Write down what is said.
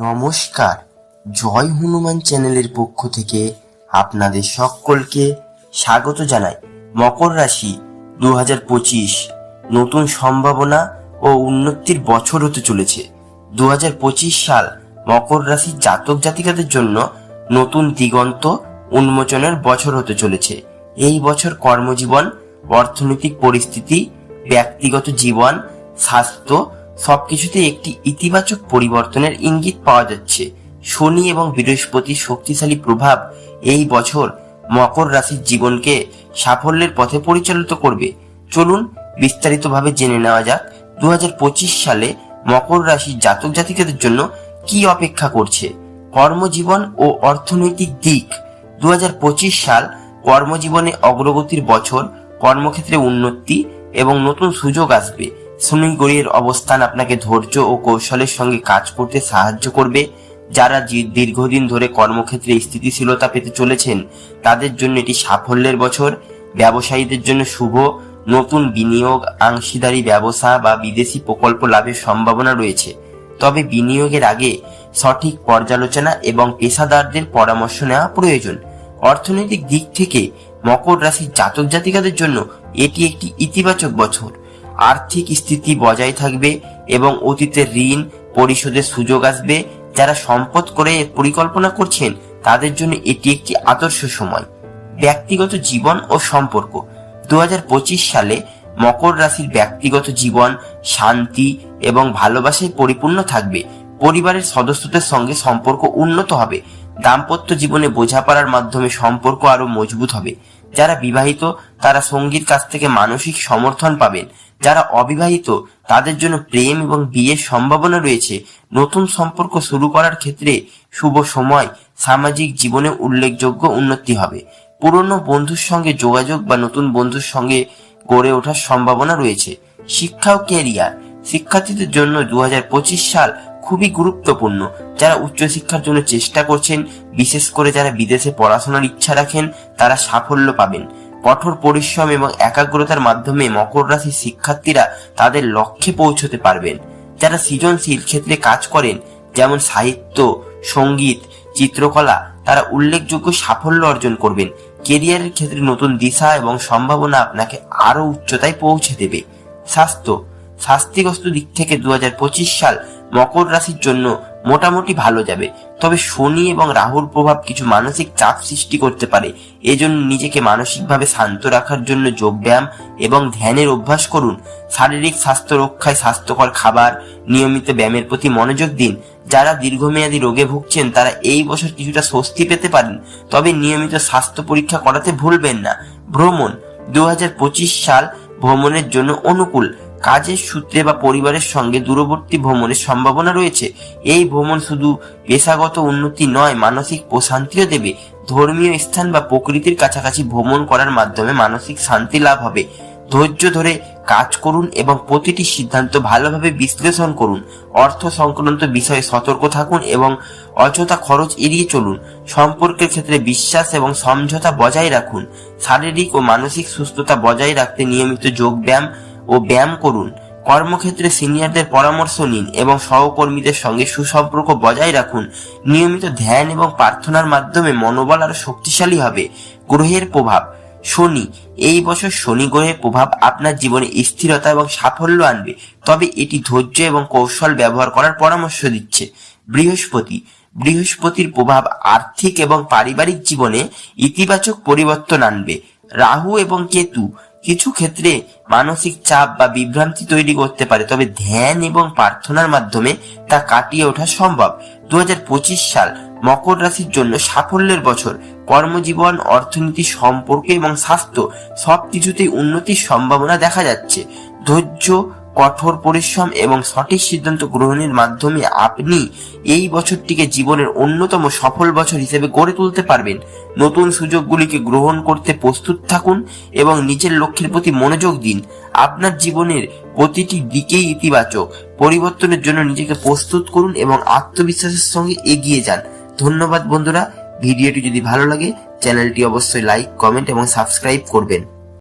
নমস্কার, জয় হনুমান চ্যানেলের পক্ষ থেকে আপনাদের সকলকে স্বাগত জানাই। মকর রাশি দু নতুন সম্ভাবনা ও উন্নতির বছর হতে চলেছে। দু সাল মকর রাশির জাতক জাতিকাদের জন্য নতুন দিগন্ত উন্মোচনের বছর হতে চলেছে। এই বছর কর্মজীবন, অর্থনৈতিক পরিস্থিতি, ব্যক্তিগত জীবন, স্বাস্থ্য সবকিছুতে একটি ইতিবাচক পরিবর্তনের ইঙ্গিত পাওয়া যাচ্ছে। শনি এবং বৃহস্পতির শক্তিশালী প্রভাব এই বছর মকর রাশির জীবনকে সাফল্যের পথে পরিচালিত করবে। চলুন বিস্তারিতভাবে জেনে নেওয়া যাক দু হাজার পঁচিশ সালে মকর রাশির জাতক জাতিকাদের জন্য কি অপেক্ষা করছে। কর্মজীবন ও অর্থনৈতিক দিক। দু হাজার পঁচিশ সাল কর্মজীবনে অগ্রগতির বছর, কর্মক্ষেত্রে উন্নতি এবং নতুন সুযোগ আসবে। শনি গ্রহের অবস্থান আপনাকে ধৈর্য ও কৌশলের সঙ্গে কাজ করতে সাহায্য করবে। যারা দীর্ঘদিন ধরে কর্মক্ষেত্রে স্থিতিশীলতা পেতে চলেছেন, তাদের জন্য এটি সাফল্যের বছর। ব্যবসায়ীদের জন্য শুভ, নতুন বিনিয়োগ, অংশীদারি ব্যবসা বা বিদেশি প্রকল্প লাভের সম্ভাবনা রয়েছে। তবে বিনিয়োগের আগে সঠিক পর্যালোচনা এবং পেশাদারদের পরামর্শ নেওয়া প্রয়োজন। অর্থনৈতিক দিক থেকে মকর রাশির জাতক জাতিকাদের জন্য এটি একটি ইতিবাচক বছর। আর্থিক স্থিতি বজায় থাকবে এবং অতীতের ঋণ, পরিশোধের সুযোগ আসবে। যারা সম্পদ করে পরিকল্পনা করছেন, তাদের জন্য এটি একটি আদর্শ সময়। ব্যক্তিগত জীবন ও সম্পর্ক। দু হাজার পঁচিশ সালে মকর রাশির ব্যক্তিগত জীবন শান্তি এবং ভালোবাসায় পরিপূর্ণ থাকবে। পরিবারের সদস্যদের সঙ্গে সম্পর্ক উন্নত হবে। দাম্পত্য জীবনে বোঝাপড়ার মাধ্যমে সম্পর্ক আরও মজবুত হবে। যারা বিবাহিত, তারা সঙ্গীর কাছ থেকে মানসিক সমর্থন পাবেন। যারা অবিবাহিত, তাদের জন্য প্রেম এবং বিয়ের সম্ভাবনা রয়েছে। নতুন সম্পর্ক শুরু করার ক্ষেত্রে শুভ সময়, সামাজিক জীবনে উল্লেখযোগ্য উন্নতি হবে। পুরনো বন্ধুর সঙ্গে যোগাযোগ বা নতুন বন্ধুর সঙ্গে গড়ে ওঠার সম্ভাবনা রয়েছে। শিক্ষা ও ক্যারিয়ার, শিক্ষার্থীদের জন্য দু হাজার পঁচিশ সাল খুবই গুরুত্বপূর্ণ। যারা উচ্চশিক্ষার জন্য চেষ্টা করছেন, বিশেষ করে যারা বিদেশে পড়াশোনার ইচ্ছা রাখেন, তারা সাফল্য পাবেন। কঠোর পরিশ্রম এবং একাগ্রতার মাধ্যমে মকর রাশির শিক্ষার্থীরা তাদের লক্ষ্যে পৌঁছতে পারবেন। যারা সৃজনশীল ক্ষেত্রে কাজ করেন, যেমন সাহিত্য, সংগীত, চিত্রকলা, তারা উল্লেখযোগ্য সাফল্য অর্জন করবেন। কেরিয়ারের ক্ষেত্রে নতুন দিশা এবং সম্ভাবনা আপনাকে আরও উচ্চতায় পৌঁছে দেবে। স্বাস্থ্য স্বাস্থ্যগ্রস্ত দিক থেকে দু হাজার পঁচিশ সাল মকর রাশির জন্য মোটামুটি ভালো যাবে। তবে শনি এবং রাহুর প্রভাব কিছু মানসিক চাপ সৃষ্টি করতে পারে। এজন্য নিজেকে মানসিকভাবে শান্ত রাখার জন্য যোগব্যায়াম এবং ধ্যানের অভ্যাস করুন। শারীরিক স্বাস্থ্য রক্ষায় স্বাস্থ্যকর খাবার, নিয়মিত ব্যায়ামের প্রতি মনোযোগ দিন। যারা দীর্ঘমেয়াদী রোগে ভুগছেন, তারা এই বছর কিছুটা স্বস্তি পেতে পারেন। তবে নিয়মিত স্বাস্থ্য পরীক্ষা করাতে ভুলবেন না। ভ্রমণ দু হাজার পঁচিশ সাল ভ্রমণের জন্য অনুকূল। কাজের সূত্রে বা পরিবারের সঙ্গে দূরবর্তী ভ্রমণের সম্ভাবনা রয়েছে। এই ভ্রমণ শুধু পেশাগত উন্নতি নয়, মানসিক প্রশান্তিও দেবে। ধর্মীয় স্থান বা প্রকৃতির কাছাকাছি ভ্রমণ করার মাধ্যমে মানসিক শান্তি লাভ হবে। ধৈর্য ধরে কাজ করুন এবং প্রতিটি সিদ্ধান্ত ভালোভাবে বিশ্লেষণ করুন। অর্থ সংক্রান্ত বিষয়ে সতর্ক থাকুন এবং অযথা খরচ এড়িয়ে চলুন। সম্পর্কের ক্ষেত্রে বিশ্বাস এবং সমঝোতা বজায় রাখুন। শারীরিক ও মানসিক সুস্থতা বজায় রাখতে নিয়মিত যোগ ব্যায়াম ও ব্যায়াম করুন। কর্মক্ষেত্রে সিনিয়রদের পরামর্শ নিন এবং সহকর্মীদের সঙ্গে সুসম্পর্ক বজায় রাখুন। নিয়মিত ধ্যান এবং প্রার্থনার মাধ্যমে মনোবল আরও শক্তিশালী হবে। গ্রহের প্রভাব। শনি, এই বছর শনি গ্রহের প্রভাব আপনার জীবনে স্থিরতা এবং সাফল্য আনবে। তবে এটি ধৈর্য এবং কৌশল ব্যবহার করার পরামর্শ দিচ্ছে। বৃহস্পতি। বৃহস্পতির প্রভাব আর্থিক এবং পারিবারিক জীবনে ইতিবাচক পরিবর্তন আনবে। রাহু এবং কেতু কিছু ক্ষেত্রে মানসিক চাপ বা বিভ্রান্তি তৈরি করতে পারে, তবে ধ্যান এবং প্রার্থনার মাধ্যমে তা কাটিয়ে ওঠা সম্ভব। দু হাজার পঁচিশ সাল মকর রাশির জন্য সাফল্যের বছর। কর্মজীবন, অর্থনীতি, সম্পর্কে এবং স্বাস্থ্য সবকিছুতেই উন্নতির সম্ভাবনা দেখা যাচ্ছে। ধৈর্য কঠোর পরিশ্রম এবং সঠিক সিদ্ধান্ত গ্রহণের মাধ্যমে আপনি এই বছরটিকে জীবনের অন্যতম সফল বছর হিসেবে গড়ে তুলতে পারবেন। নতুন সুযোগগুলিকে গ্রহণ করতে প্রস্তুত থাকুন এবং নিজের লক্ষ্যের প্রতি মনোযোগ দিন। আপনার জীবনের প্রতিটি দিকেই ইতিবাচক পরিবর্তনের জন্য নিজেকে প্রস্তুত করুন এবং আত্মবিশ্বাসের সঙ্গে এগিয়ে যান। ধন্যবাদ বন্ধুরা। ভিডিওটি যদি ভালো লাগে, চ্যানেলটি অবশ্যই লাইক, কমেন্ট এবং সাবস্ক্রাইব করবেন।